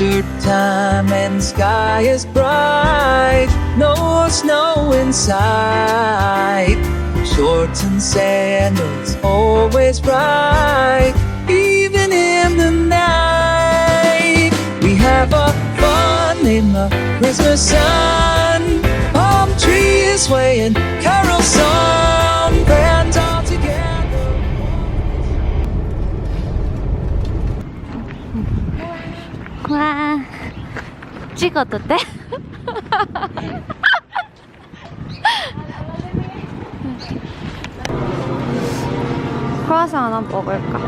winter time and sky is bright. No snow in sight. Shorts and sandals always right, even in the night. We have a fun in the Christmas sun. Palm trees swaying, carol song, 찍어도 돼? 크루아상 하나 먹을까?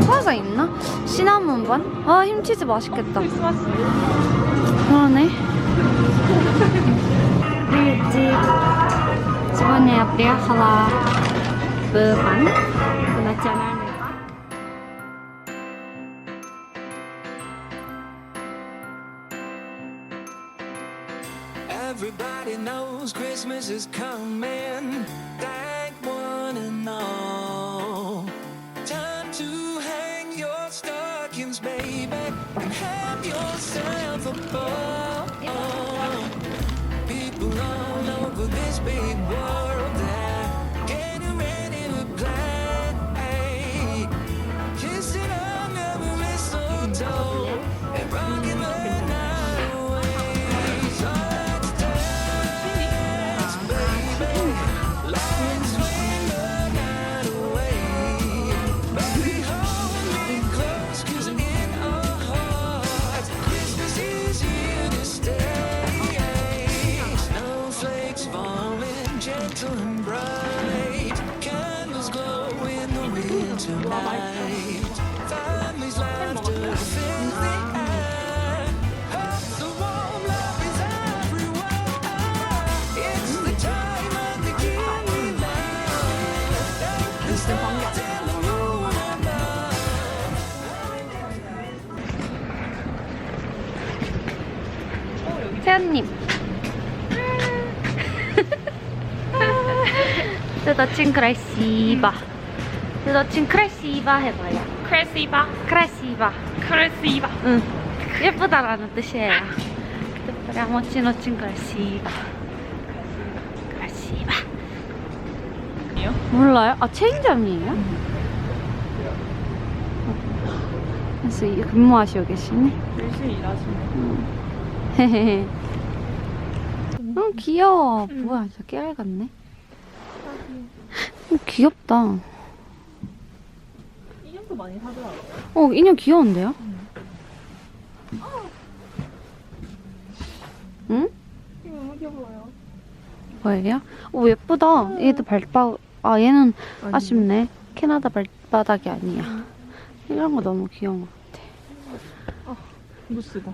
크루아상 있나? 시나몬 반? 아 힘치즈 맛있겠다 그러네 일찍 집안에 앞에 하나 knows Christmas is coming. 크래시바. 여친 크래시바 해봐요. 크래시바. 크래시바. 크래시바. 응. 예쁘다라는 뜻이에요. 예쁘다. 멋진 크래시바. 크래시바. 몰라요? 아 체인점이에요? 음. 그래서 응. 근무하시고 계시네. 열심히 일하시네. 응. 음. 음. 귀여워. 뭐야 저 깨알 같네. 귀엽다. 인형도 많이 사더라고요. 어 인형 귀여운데요? 응? 이거 너무 귀여워요. 뭐예요? 오 예쁘다. 얘도 발바닥 아 얘는 아쉽네. 캐나다 발바닥이 아니야. 이런 거 너무 귀여운 것 같아. 무스다.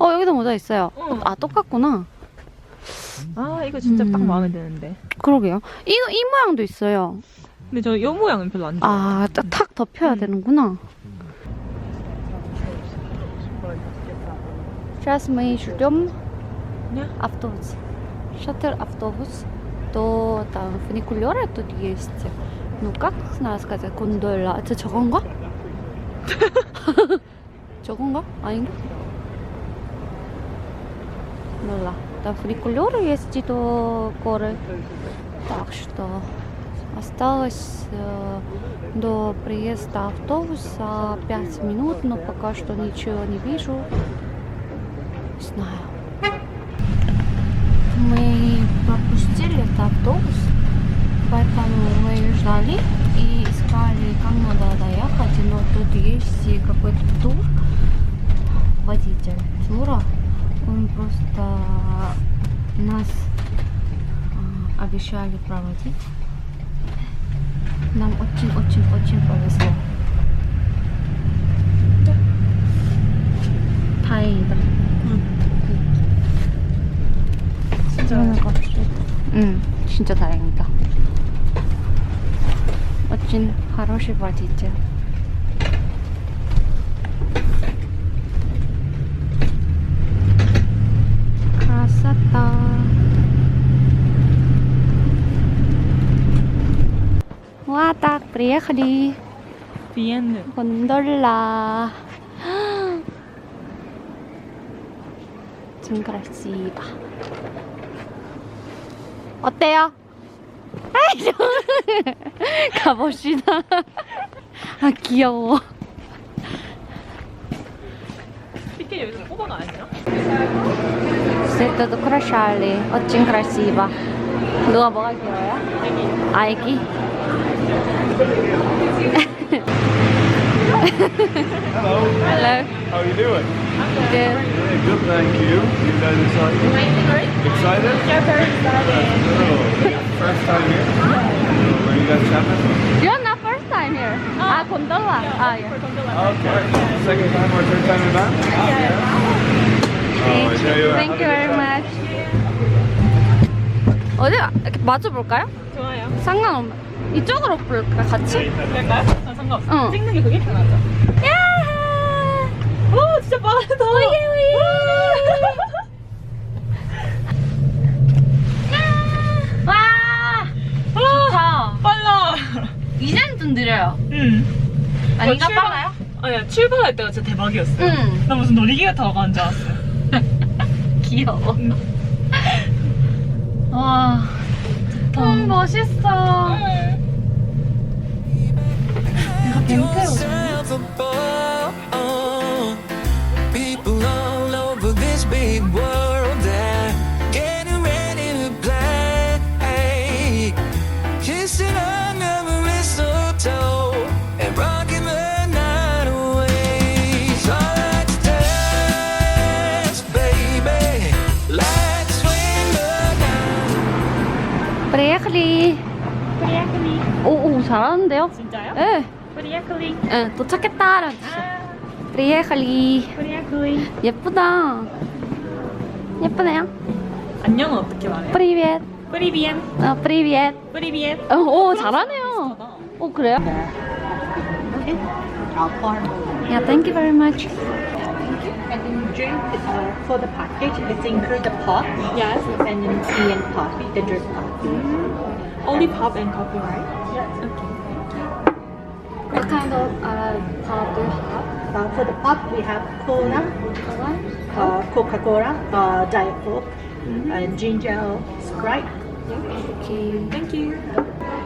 어 여기도 모자 있어요. 어. 아 똑같구나 아 이거 진짜 딱 음. 마음에 드는데 그러게요 이, 이 모양도 있어요 근데 저 이 모양은 별로 안 좋아요 아, 딱, 탁 덮여야 음. 되는구나. Сейчас мы ждем Да? автобус. Шаттер автобус. То там фуникулеры тут есть. Ну, как надо сказать, гондола. Это 저건가? 저건가? 아닌가? 몰라. Там фуникулеры есть до горы. Так что осталось э, до приезда автобуса 5 минут, но пока что ничего не вижу. Не знаю. Мы пропустили этот автобус, поэтому мы ждали и искали, как надо доехать, но тут есть какой-то тур, водитель тура, он просто нас а, обещали проводить. Нам очень-очень-очень повезло. 다행이다. 진짜 응, 진짜 다행이다. очень хороший водитель. 예약하리. 비엔느. 원돌라. 중가라시바. 어때요? 아이, 가봅시다. 아, 귀여워. 티켓 여기서 뽑아가 아니야? 세트도 크러쉬 할래. 어찐 크러쉬 이봐. 누가 뭐가 귀여워요? 아기. 아기? Hello. Hello. How are you doing? Good. Yeah, good, thank you. You guys excited? Excited? Yeah, very excited. Oh, first time here? Where you guys traveling? You're not first time here. 아, 곤돌라. 아, 예. Okay. Second time or third time in van? Oh, I tell you, Thank you very much. 어디 마주 볼까요? 좋아요. 상관없. 이쪽으로 볼까 같이? 그럴까요? 아, 상관없어. 응. 찍는 게 그게 편하죠. 야! 오, 진짜 빠르다. 오예 오예. 와! 좋다. 빨라. 이제는 좀 느려요. 응. 아닌가 출발- 빨라요? 아니야, 출발할 때가 진짜 대박이었어. 응. 나 무슨 놀이기구 타고 가는 줄 알았어. 귀여워. 와. 음, 멋있어. all over 프리아클리. 응, 도착했다. 프리에클리. 프리아클리. 예쁘다. 예쁘네요. 안녕은 어떻게 말해요? 프리벳. 프리비엔. 어, 프리벳. 프리비엔. 어, 오, 잘하네요. 오, 그래요? Yeah, thank you very much. And then drink uh, for the package, it's include the pot Yes. and then tea and coffee, the drip coffee. Only pop and coffee, right? What kind of uh, pop do you have? Uh, for the pop, we have cola, uh, Coca-Cola, uh, Diet Coke, and ginger ale, Sprite. 오케이. Thank you.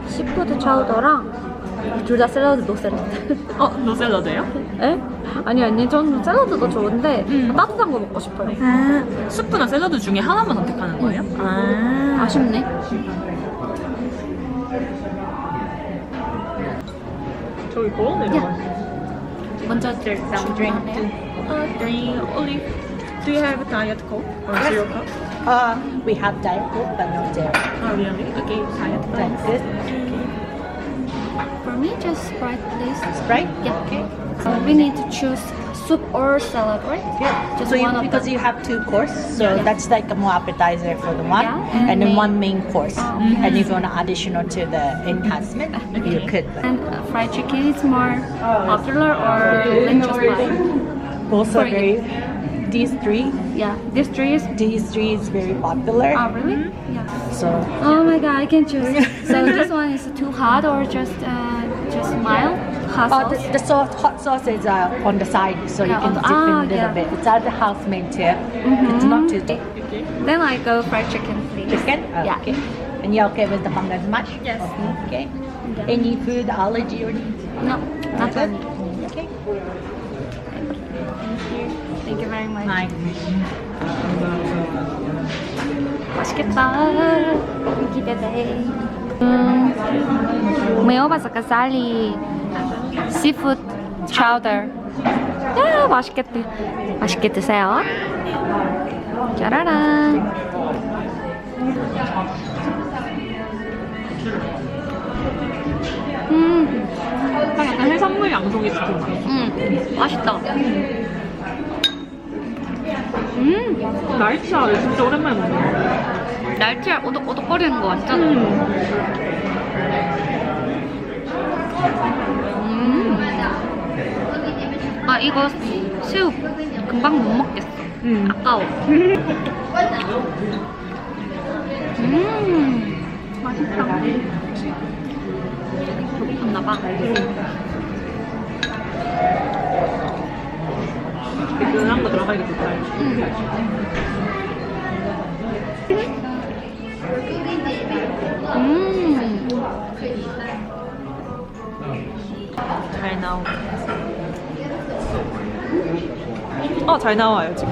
시푸드 차우더랑 둘 다 샐러드, 노 샐러드. 어, 노 샐러드예요? 에? 아니, 아니, 저는 샐러드도 좋은데 따뜻한 거 먹고 싶어요. 아, 수프나 샐러드 중에 하나만 선택하는 거예요? 아. 아쉽네. so we boil it? Yeah. 먼저 There's some drink. Uh, drink olive. Do you have a diet coke or Yes. zero coke? Uh, we have diet coke, but not dairy. Oh really? Okay, diet coke. That's it. For me, just Sprite, please. Sprite? Yeah. Okay. So we need to choose soup or salad, right? Yeah. Just so you, because them. you have two courses, so Yeah. that's like a more appetizer for the one, Yeah, and, then one main course. Mhm. And if you want to additional to the enhancement, you could. But And uh, fried chicken is more popular or just are you. very. These three, Yeah, this three is. these three is very popular. Oh, really? Yeah. So Oh my god, I can choose. so this one is too hot or just uh, just mild hot uh, sauce? the, the sauce, hot sauce is uh, on the side, so you Yeah, on can the- dip in ah, a little yeah. bit. It's at the house made too. It's not too thick. Then I go fried chicken, please. Chicken? Oh, Yeah. Okay. And you're okay with the fungus much? Yes. Okay. Any food allergy or anything? No, not Good? one. Okay. Thank you very much. Hi. 맛있겠다. 기대돼. 음, 매워봐서 가살리 seafood chowder. 야, 맛있겠다. 맛있게 드세요. 짜라란. 음, 약간 해산물 양송이 스프 맛. 음, 맛있다. 음, 날치알을 진짜 오랜만에 거. 날치알 오독오독거리는 거 완전. 음. 음. 아 이거 새우 금방 못 먹겠어. 음. 아까워. 음. 맛있다. 배고팠나 봐. 뜨끈한 거 들어가니까 좋다. 음. 잘 나오고. 어, 잘 나와요, 지금.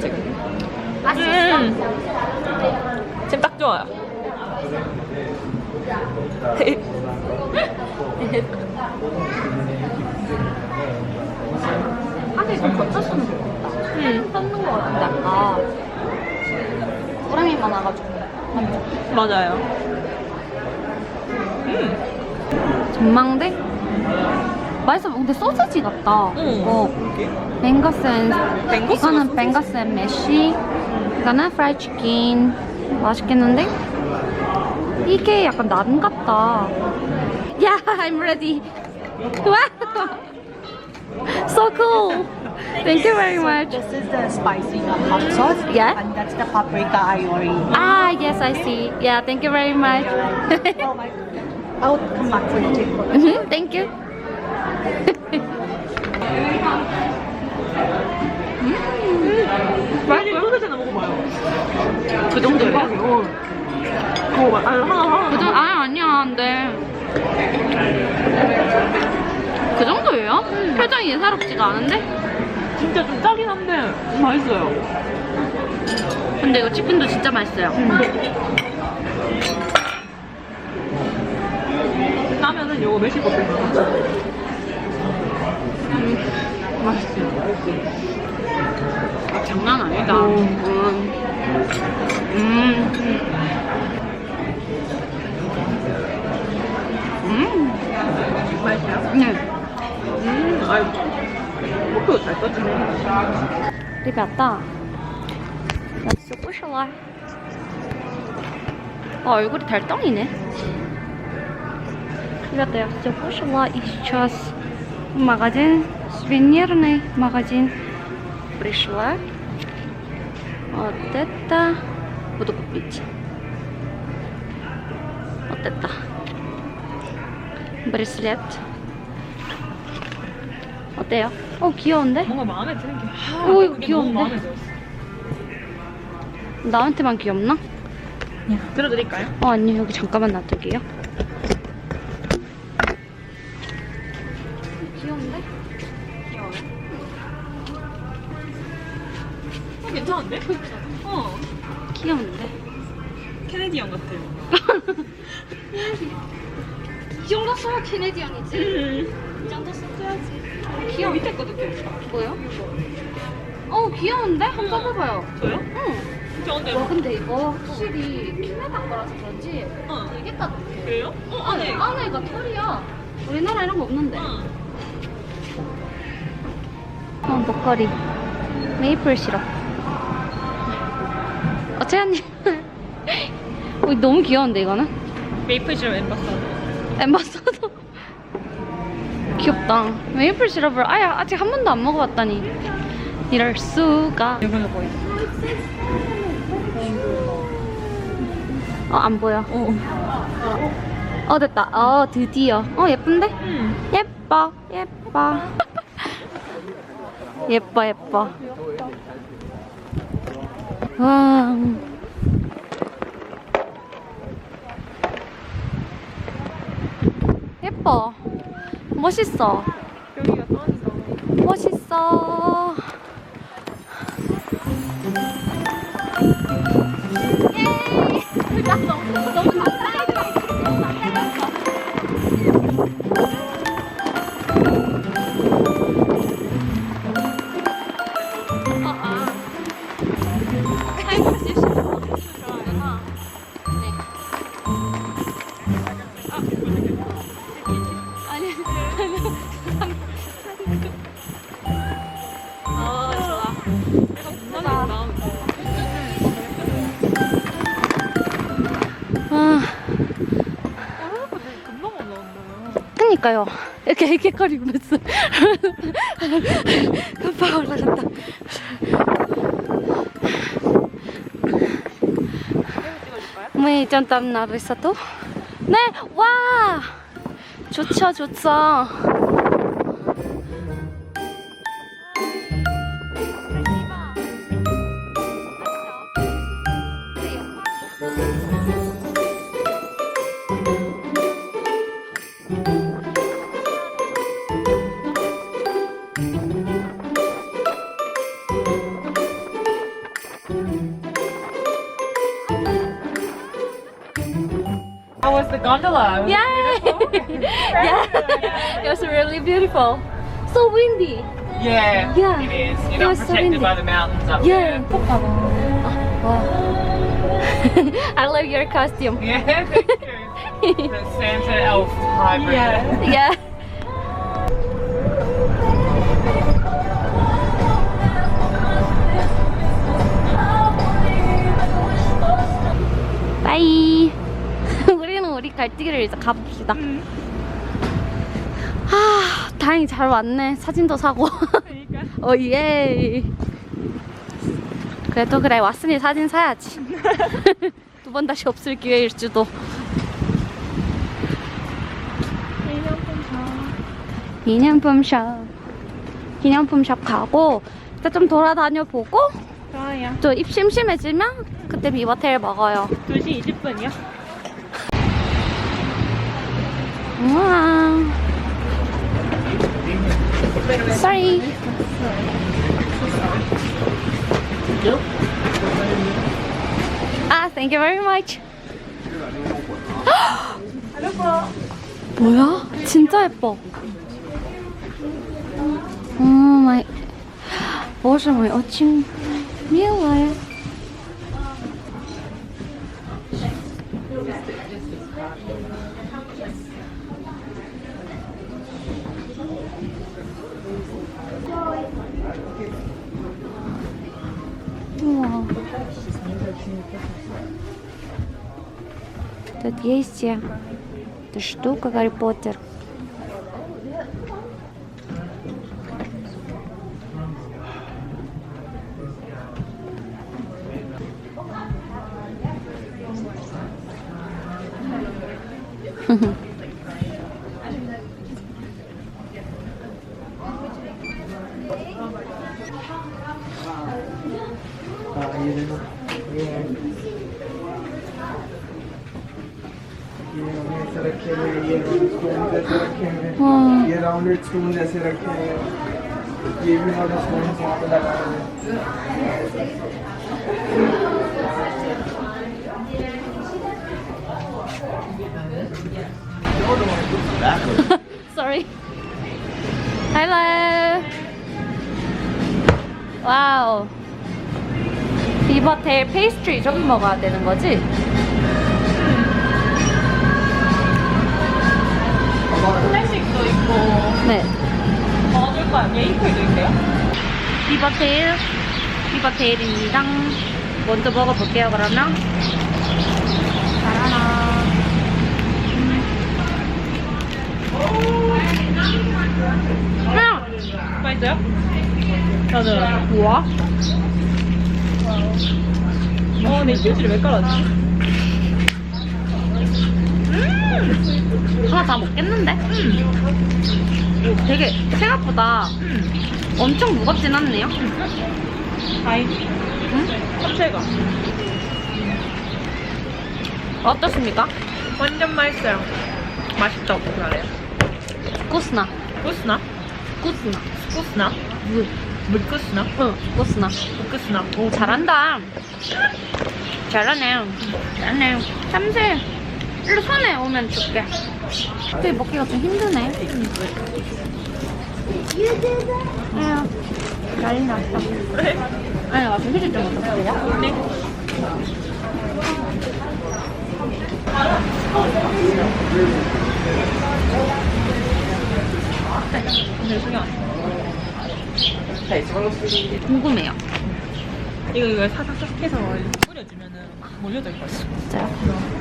지금. 맛있어. 음. 지금 딱 좋아요. 하긴 좀 거쳤으면 좋겠다. 음, 뜯는 거 같은데 아까 우량이 많아가지고 맞아요. 전망대? 맛있어 근데 소세지 같다 응. 이거. 뱅거센 뱅거스가 이거는 소세지? 뱅거센 메쉬 이거는 프라이 치킨 맛있겠는데? 이게 약간 난 같다 Yeah, I'm ready Wow So cool Thank you very much This is the spicy hot sauce. Yeah? And that's the paprika aioli. Ah, yes, I see. Yeah, thank you very much. oh my I'll come back for the table. Mhm, thank you. 맛있어요? 소세지나 먹어봐요. 그 정도예요? 그거 아니 하나 하나. 그 정도, 아니, 아니야, 안 돼. 그 정도예요? 표정이 예사롭지가 않은데? 진짜 좀 짜긴 한데 맛있어요. 근데 이거 치킨도 진짜 맛있어요. 짜면은 요거 메시고 끓는 거. 맛있어요. 장난 아니다. 음. 음. 음. 맛있어요? 네. 음, 아유. 목표 잘 떠지네. Ребята, я все кушала. А, 얼굴이 달덩이네. Ребята, я все кушала и сейчас в магазин, сувенирный магазин пришла. Вот это буду купить. Вот это. Браслет. 어때요? 어, 귀여운데? 뭔가 마음에 드는 게. 아, 오, 이거 그게 귀여운데? 너무 마음에 들었어. 나한테만 귀엽나? 들어드릴까요? 어, 아니, 여기 잠깐만 놔둘게요. 어, 괜찮은데? 어. 귀여운데? 캐네디언 같아요. 이 정도 써야 캐네디언이지. 이 정도 써야지. 귀여워. 밑에 것도 귀엽다. 뭐요? 어, 귀여운데? 한번 써봐봐요. 저요? 응. 진짜 근데. 와, 근데 이거 확실히 캐나다 거라서 그런지 어. 되게 따뜻해. 그래요? 어, 안에, 안에. 안에가 털이야. 우리나라 이런 거 없는데. 응. 어, 먹거리. 메이플 시럽. 어, 채연님. 어, 너무 귀여운데, 이거는? 메이플 시럽 엠바사더. 엠바서더. 귀엽다. 메이플 시럽을 아예 아직 한 번도 안 먹어봤다니. 이럴 수가. 뭐 있어? 어, 안 보여. 어. 어, 됐다. 어, 드디어. 어, 예쁜데? 응. 예뻐, 예뻐. 예뻐, 예뻐. 와. 예뻐. 멋있어. 여기가 떤다. 멋있어. 예이! 나 너무, 너무 올라갈까요? 이렇게 헤깨거리고 있어. 급하게 올라간다. 네, 왜 이전 땀 나고 있어 네! 와! 좋죠, 좋죠. Gondola? Yay! yeah, it was really beautiful. So windy. Yeah, Yeah. it is. You're It not was so protected windy. by the mountains up Yeah. there. Oh, wow. I love your costume. Yeah, thank you. the Santa elf hybrid. Yeah. yeah. 빠 이. 우리는 우리 갈 길을 이제 가봅시다. 아, 다행히 잘 왔네. 사진도 사고. 어, 예. 그래도 그래, 왔으니 사진 사야지. 두 번 다시 없을 기회일지도. 기념품 샵. 기념품 샵 가고, 일단 좀 돌아다녀 보고, 좋아요. 또입 심심해지면 그때 비버테일 먹어요. 2시 20분이요? 우와. Sorry. 아, thank you very much. 뭐야? 진짜 예뻐. 오 마이. 我什么？我亲，没有来。200. Это штука Гарри Поттер. Mm-hmm. Rounded stone जैसे रखे हुए हैं ये भी वाले स्टोन यहाँ पे लगाए हुए हैं Sorry. Hello. 와우. 비버테일 페이스트리 저기 먹어야 되는 거지? 클래식도 있고 네. 비버테일. 비버테일입니다. 먼저 먹어볼게요, 그러면. 짜라라. 음! 맛있어요? 맞아요. 우와. 어, 내 휴지를 왜 깔았지? 하나 다 먹겠는데? 오, 되게 생각보다 엄청 무겁진 않네요. 아이. 응? 자체가. 어떻습니까? 완전 맛있어요. 맛있다, 어떻게 말해요? 구스나. 구스나? 구스나. 구스나? 물. 물구스나? 응, 구스나. 물구스나? 오, 잘한다. 잘하네. 잘하네. 참새. 일로 손에 오면 줄게. 근데 먹기가 좀 힘드네. 아유, 난리 났다. 아니, 와서 휴지 좀 얻어볼게요. 네. 궁금해요. 이거 이거 사삭삭 해서 뿌려주면은 몰려들 것 같아. 진짜요?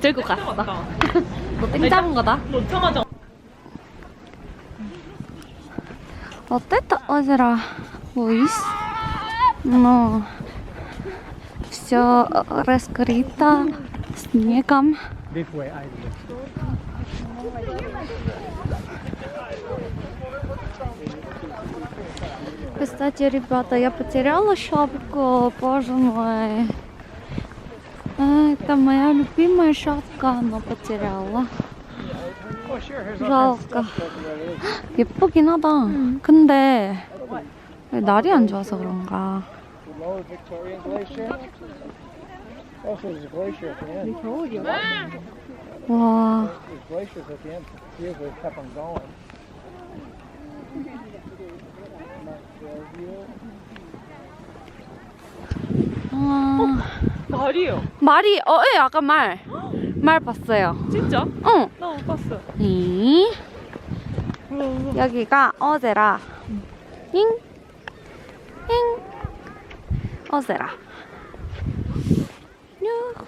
들고 땡 갔어. 잡았다. 너땡 잡은 거다. 놓자마자 어땠다, озеро? Луис? Ну, все раскрыто снегом. Кстати, ребята, я потеряла шапку, боже мой. А, Это моя любимая шапка, но потеряла. жалко. 예쁘긴 하다. 근데 왜 날이 안 좋아서 그런가. Lower Victorian Glacier. Also, there's a glacier at the end. 와, There's glaciers at the end. Here's where it kept on going. 아, 말이요. 말이 어, 예, 아까 말. 말 봤어요. 진짜? 응. 나 못 봤어. 이 여기가 어제라. 잉. 잉. 어제라. Нюх.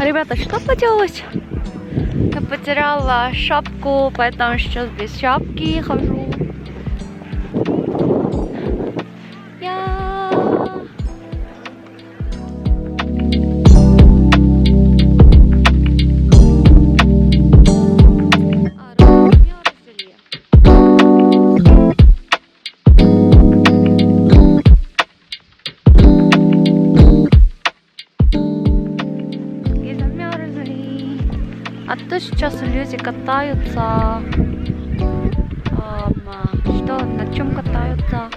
Ребята, что поделать? Я потеряла шапку, поэтому сейчас без шапки хожу. люди катаются. Ам, что, на чем катаются?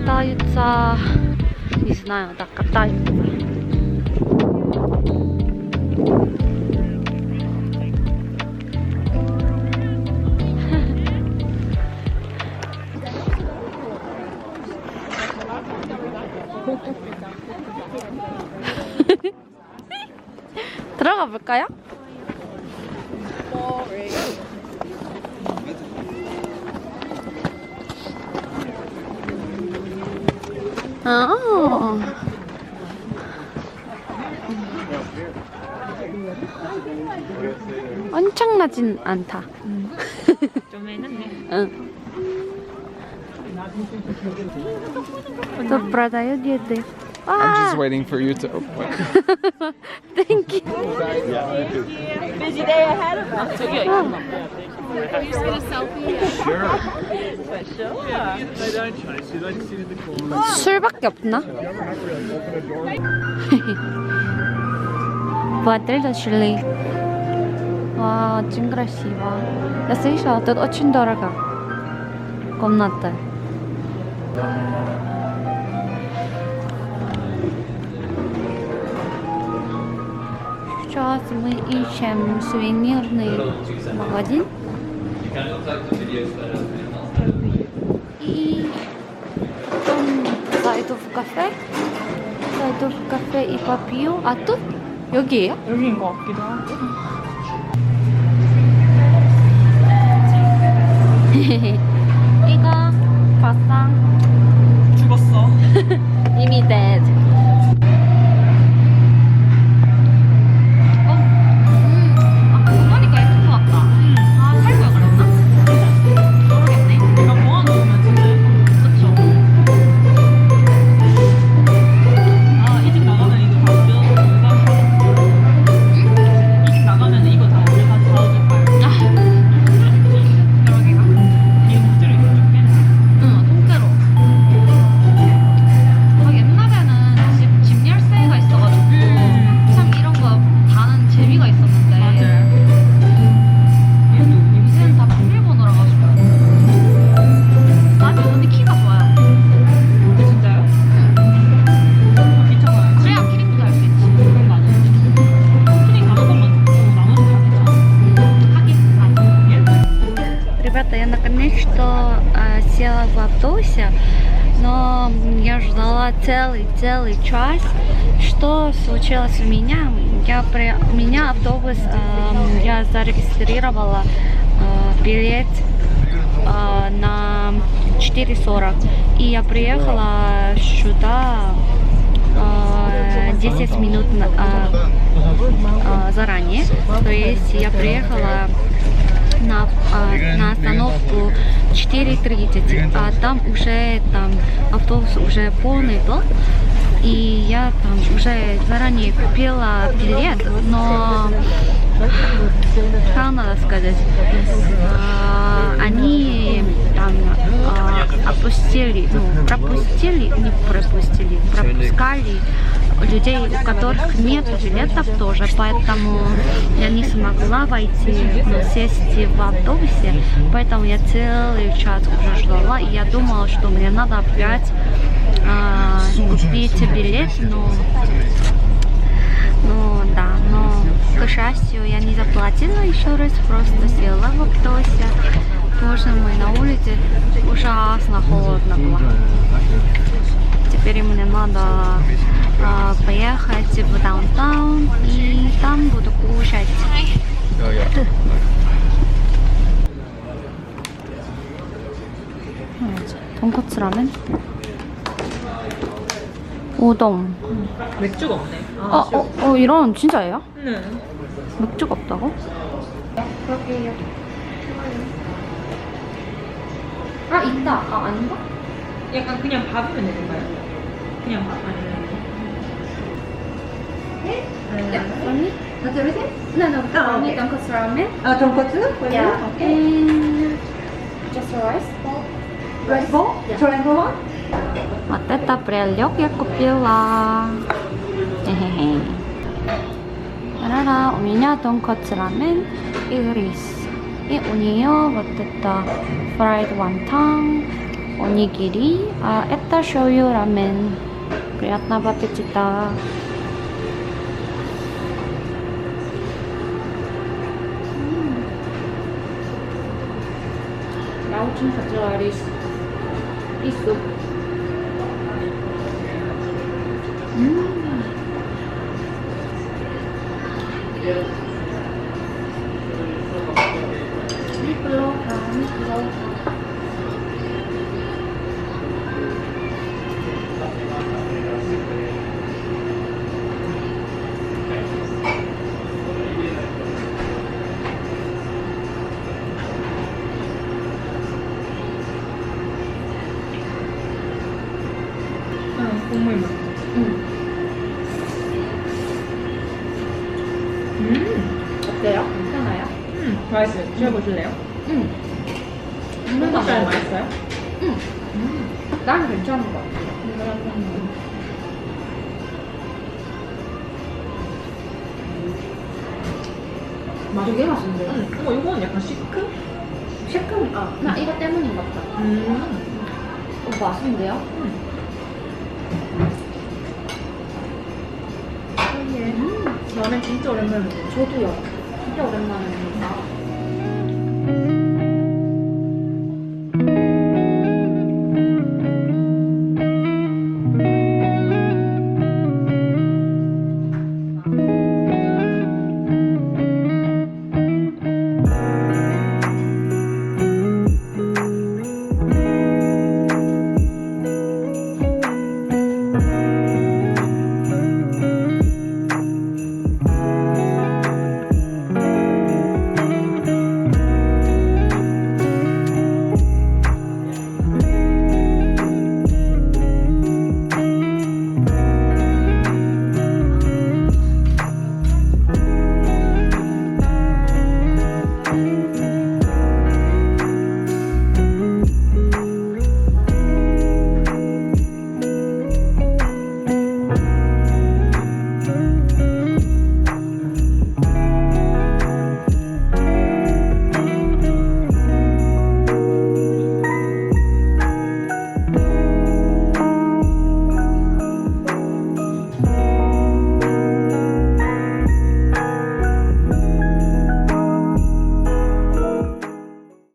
Катаются. Не знаю, да, катаются. 들어가 볼까요? 아. 엄청나진 않다. 좀 해놨네. 응. Тут продают еды. I'm just А, waiting for you to open. thank you. Busy day ahead of us. 저기요, 있구나. 술밖에 없나? Воды шли. Вау, очень красиво. Я слышала, тут очень дорого. Комната. Сейчас мы ищем сувенирный магазин. 카페? 사이드 카페 이바비오? 아 또? 여기에요? 여기인 것 같기도 하고. 이거 봤어? 죽었어. 이미 dead. Целый-целый час. Что случилось у меня? Я при... У меня автобус, э, я зарегистрировала э, билет э, на 4.40. И я приехала сюда э, 10 минут э, э, заранее. То есть я приехала на, а, на остановку 4.30, а там уже там автобус уже полный был. И я там уже заранее купила билет, но надо сказать? А, они пропустили, ну, пропустили, не пропустили, пропускали людей, у которых нет билетов тоже, поэтому я не смогла войти, ну, сесть в автобусе, поэтому я целый час уже ждала, и я думала, что мне надо опять а, купить билет, но ну да, но к счастью я не заплатила еще раз, просто села в автобусе. Боже мой, на улице ужасно холодно было. Теперь мне надо а, поехать в даунтаун и там буду кушать. Oh, yeah. 돈코츠 라멘, 우동. 맥주가 없네. 어, 어, 어 이런 진짜예요? 네. 맥주가 없다고? 아 있다. 아 아닌가? 약간 그냥 밥이면 되는 건가요? 그냥 밥 아니면 언니? 나 들으세요? 네, 나 언니 돈코츠 라멘. Uh, tonkotsu? Yeah. And just rice. Rice bowl? Triangle one? Вот это прилёг я купила. Хе-хе-хе. Ра-ра, у меня тонкотс рамен и рис. И у нее вот это fried wonton, онигири, а это шоу рамен. Приятного аппетита. Я очень хотела рис и суп. Hum. 음, 어때요? 괜찮아요? 음, 맛있어요. 드셔보실래요? 응. 삼겹살 맛있어요? 난 괜찮은 것 같아요. 되게 맛있는데요? 응. 어, 이거는 약간 시크? 시큼, 아, 나 이거 때문인 것 같다. 음. 어, 맛있는데요? 라면 진짜 오랜만에 먹어. 저도요. 진짜 오랜만에 먹는다.